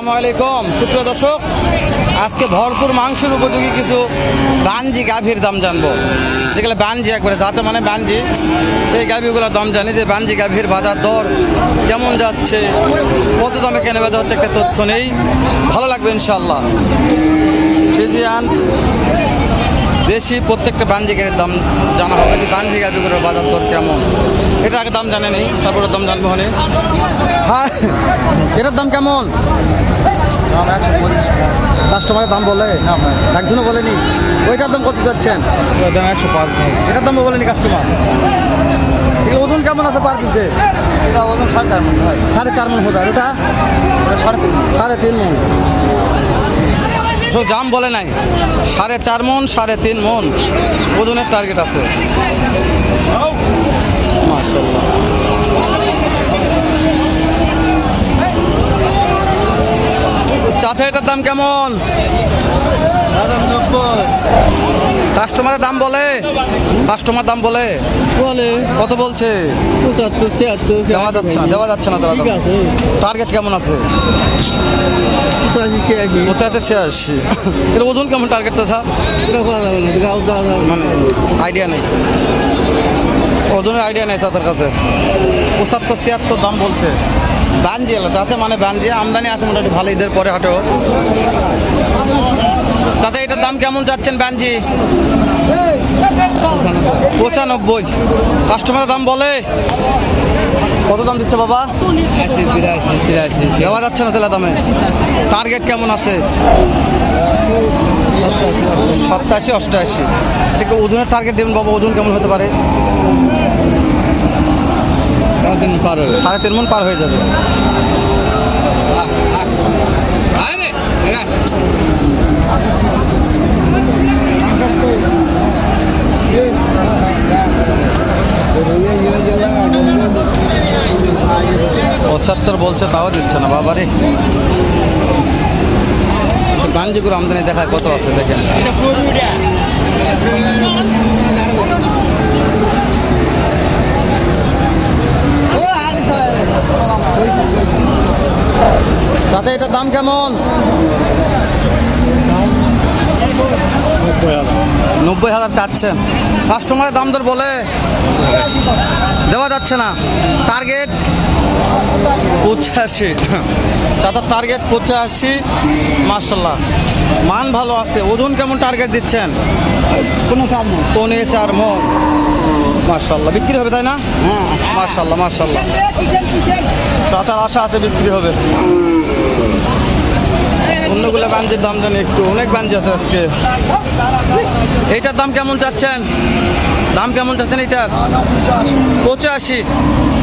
আসসালামু আলাইকুম। সুপ্রিয় দর্শক, আজকে ভরপুর মাংসের উপযোগী কিছু বানজি গাভীর দাম জানব। যেগুলো বানজি একবারে যাতে মানে বানজি, এই গাভীগুলোর দাম জানি যে বানজি গাভীর বাজার দর কেমন যাচ্ছে, কত দামে কেনা বেচা হচ্ছে একটা তথ্য নেই। ভালো লাগবে ইনশাল্লাহ ফ্রিজিয়ান দেশি প্রত্যেকটা বানজি গাড়ির দাম জানা হবে যে বানজি গাভীগুলোর বাজার দর কেমন? এটা আগে দাম জানে নেই তারপরে দাম জানব হলে। হ্যাঁ এটার দাম কেমন? কাস্টমারের দাম বলে? একজনও বলেনি? ওইটার দাম কত যাচ্ছেন? দাম একশো পাঁচ এটার দাম বলেনি কাস্টমার এগুলো ওজন কেমন আছে পার পিসে এটা ওজন সাড়ে চার মন ভাই। সাড়ে চার মন হতে আর ওটা? সাড়ে তিন সাড়ে তিন মন। দাম বলে নাই। সাড়ে চার মন, সাড়ে তিন মন ওজনের টার্গেট আছে। মার্শাল্লাহ চাচা, এটার দাম কেমন? কাস্টমারের দাম বলে। কাস্টমার দাম বলে। বলে। কত বলছে? পঁচাত্তর ছিয়াত্তর দেওয়া যাচ্ছে না দেওয়া যাচ্ছে না দেওয়া ঠিক টার্গেট কেমন আছে? পঁচাশি ছিয়াশি। এর ওজন কেমন টার্গেট তো স্যার? মানে আইডিয়া নেই। ওজনের আইডিয়া নেই তাদের কাছে। পঁচাত্তর ছিয়াত্তর দাম বলছে। বানজি এলো তাতে মানে বানজি আমদানি আছে মোটামুটি ভালো ঈদের পরে হাটেও। তাতে এটার দাম কেমন যাচ্ছেন ব্যানজি পঁচানব্বই। কাস্টমারের দাম বলে? কত দাম দিচ্ছে বাবা? দেওয়া যাচ্ছে না তেলা দামে। টার্গেট কেমন আছে? সপ্তাশি অষ্টআশি থেকে ওজনের টার্গেট দেবেন বাবা ওজন কেমন হতে পারে? সাড়ে তিন মন পার হয়ে যাবে পঁচাত্তর বলছে, তাও দিচ্ছে না, বাবারে। গাঞ্জিগুলো আমদানি দেখায় কত আছে, দেখেন। তাতে এটার দাম কেমন? নব্বই হাজার চাচ্ছেন। কাস্টমারের দাম দর বলে দেওয়া যাচ্ছে না। টার্গেট পঁচাশি। চাতার টার্গেট পঁচাশি। মার্শাল্লাহ মান ভালো আছে। ওজন কেমন টার্গেট দিচ্ছেন? কোনো নেই। পৌনে চার মন। মার্শাল্লাহ বিক্রি হবে তাই না? হ্যাঁ। মার্শাল্লাহ মার্শাল্লাহ চাতার আশা হাতে বিক্রি হবে। অন্যগুলো বাঞ্জির দাম জানি একটু, অনেক বাঞ্জি আছে আজকে। এইটার দাম কেমন চাচ্ছেন? দাম কেমন চাচ্ছেন এইটার? পঁচাশি।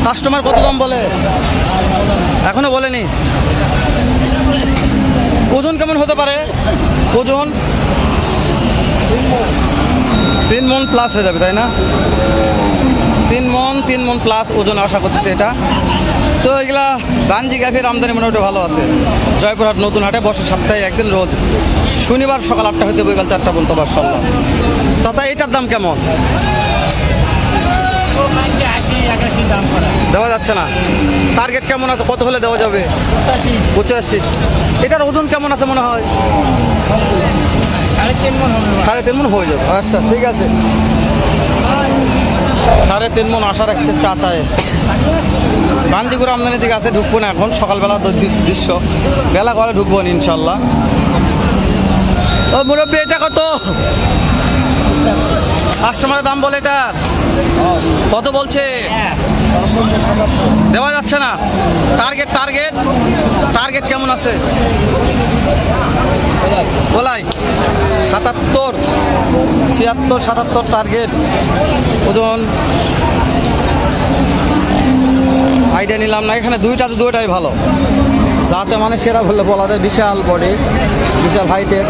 কাস্টমার কত দাম বলে? এখনও বলেনি। ওজন কেমন হতে পারে? ওজন? তিন মন প্লাস হয়ে যাবে, তাই না? তিন মন তিন মন প্লাস ওজন, আশা করতেছে এটা। তো এগুলা গাঞ্জি গাভীর আমদানি মোটামুটি ভালো আছে। জয়পুরহাট নতুন হাটে বসে সপ্তাহে একদিন রোজ শনিবার সকাল আটটা হইতে বৈকাল চারটা পর্যন্ত মার্শাল্লাহ চাচা, এটার দাম কেমন? দেওয়া যাচ্ছে না। টার্গেট কেমন আছে? কত হলে দেওয়া যাবে? পঁচাশি। এটার ওজন কেমন আছে মনে হয়? সাড়ে তিন মন হয়ে যাবে। আচ্ছা ঠিক আছে। সাড়ে তিন মন আশা রাখছে চাচায়। গান্ধীগুড়া আমদানি থেকে আছে ঢুকবো না এখন, সকালবেলা দৃশ্য। বেলা করে ঢুকবো ইনশাল্লাহ। ও মুরব্বী, এটা কত? কাস্টমারের দাম বলে এটা। কত বলছে? দেওয়া যাচ্ছে না। Target target. টার্গেট কেমন আছে? বলাই। সাতাত্তর, ছিয়াত্তর, সাতাত্তর টার্গেট। ওজন আইডিয়া নিলাম না এখানে দুইটা তো দুইটাই ভালো। যাতে মানে সেরা বললে বলা যায় বিশাল বডি বিশাল হাইটের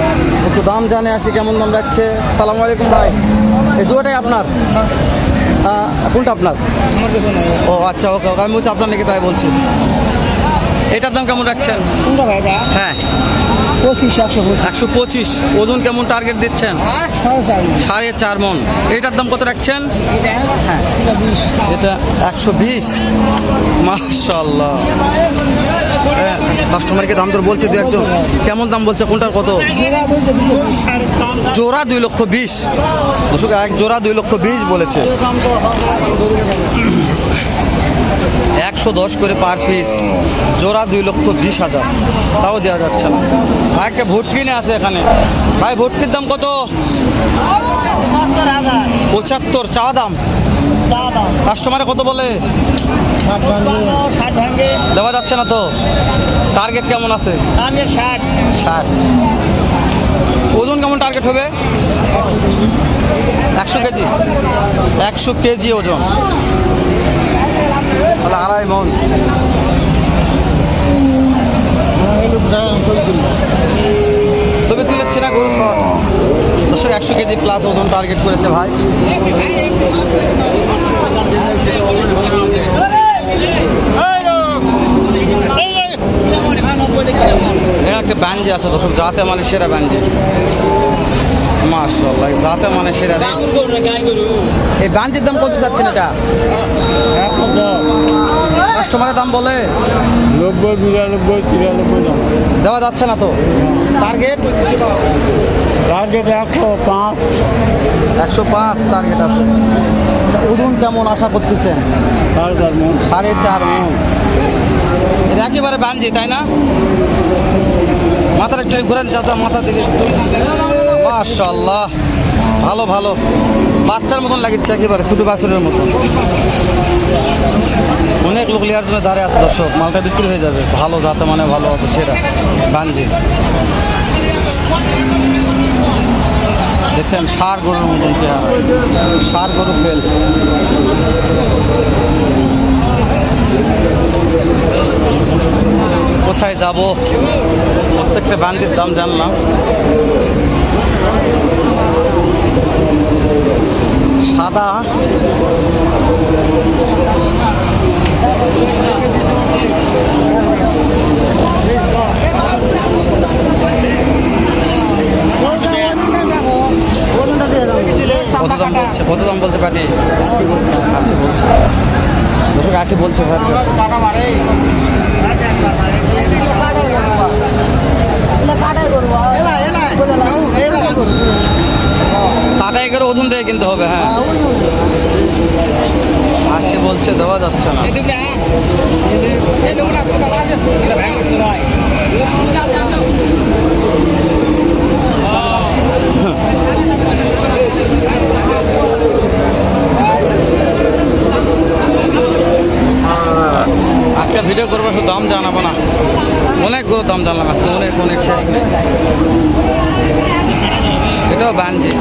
একটু দাম জানে আসি কেমন দাম যাচ্ছে সালাম আলাইকুম ভাই। এই দুটাই আপনার? কোনটা আপনার? আমার কিছু নাই। ও আচ্ছা ওকে ওকে আমি বলছি আপনার নাকি তাই বলছি। এটার দাম কেমন রাখছেন? কোনটা ভাই হ্যাঁ। একশো পঁচিশ। ওজন কেমন টার্গেট দিচ্ছেন? সাড়ে চার মন। এইটার দাম কত রাখছেন? হ্যাঁ এটা এটা একশো বিশ? মাশাল্লাহ কাস্টমারকে দাম তোর বলছে দু একজন। কেমন দাম বলছে? কোনটার কত? জোড়া দুই লক্ষ বিশ। দর্শক এক জোড়া দুই লক্ষ বিশ বলেছে। একশো দশ করে পার পিস জোড়া দুই লক্ষ বিশ হাজার। তাও দেওয়া যাচ্ছে না। ভাই, একটা ভুটকি নিয়ে আছে এখানে। ভাই, ভুটকির দাম কত? পঁচাত্তর, চা দাম? কাস্টমারে কত বলে? দেওয়া যাচ্ছে না তো? টার্গেট কেমন আছে? ষাট। ওজন কেমন টার্গেট হবে? একশো কেজি। একশো কেজি ওজন। তাহলে আড়াই মন। ছবি একশো কেজি ওজন টার্গেট করেছে ভাই। একটা ব্যাঞ্জি আছে দর্শক, যাতে মানে সেরা ব্যাঞ্জি। মার্শাল্লাহ যাতে মানে সেরা এই ব্যাঞ্জির দাম কত যাচ্ছেন এটা? কাস্টমারের দাম বলে? নব্বই বিরানব্বই তিরানব্বই দাম। দেওয়া যাচ্ছে না তো? টার্গেট টার্গেট একশো পাঁচ। একশো পাঁচ টার্গেট আছে। ওজন কেমন আশা করতেছেন? সাড়ে চার মন। সাড়ে চার মন। এটা একেবারে বানজি তাই না? মাথার একটু ঘুরেন চাচা মাথা থেকে মাশাল্লাহ ভালো ভালো। বাচ্চার মতন লাগিচ্ছে একেবারে ছোটো বাছুরের মতো অনেক লোক লিয়ার জন্য দাঁড়িয়ে আছে, দর্শক। মালটা বিক্রি হয়ে যাবে। ভালো যাতে মানে ভালো আছে, সেটা। বানজি। দেখছেন, সার গরুর মতন চেহারা। সার গরু ফেল। কোথায় যাব? প্রত্যেকটা বান্দির দাম জানলাম। সাদা। কত দাম বলছে? কত দাম বলছে পাটি আশি বলছে। আশি বলছে ভাই। করে ওজন দিয়ে কিনতে হবে হ্যাঁ। আশি বলছে দেওয়া যাচ্ছে না। আজকে ভিডিও করব শুধু দাম জানাব না। অনেক দাম জানলাম আজকে অনেক অনেক শেষ নেই। বানজি।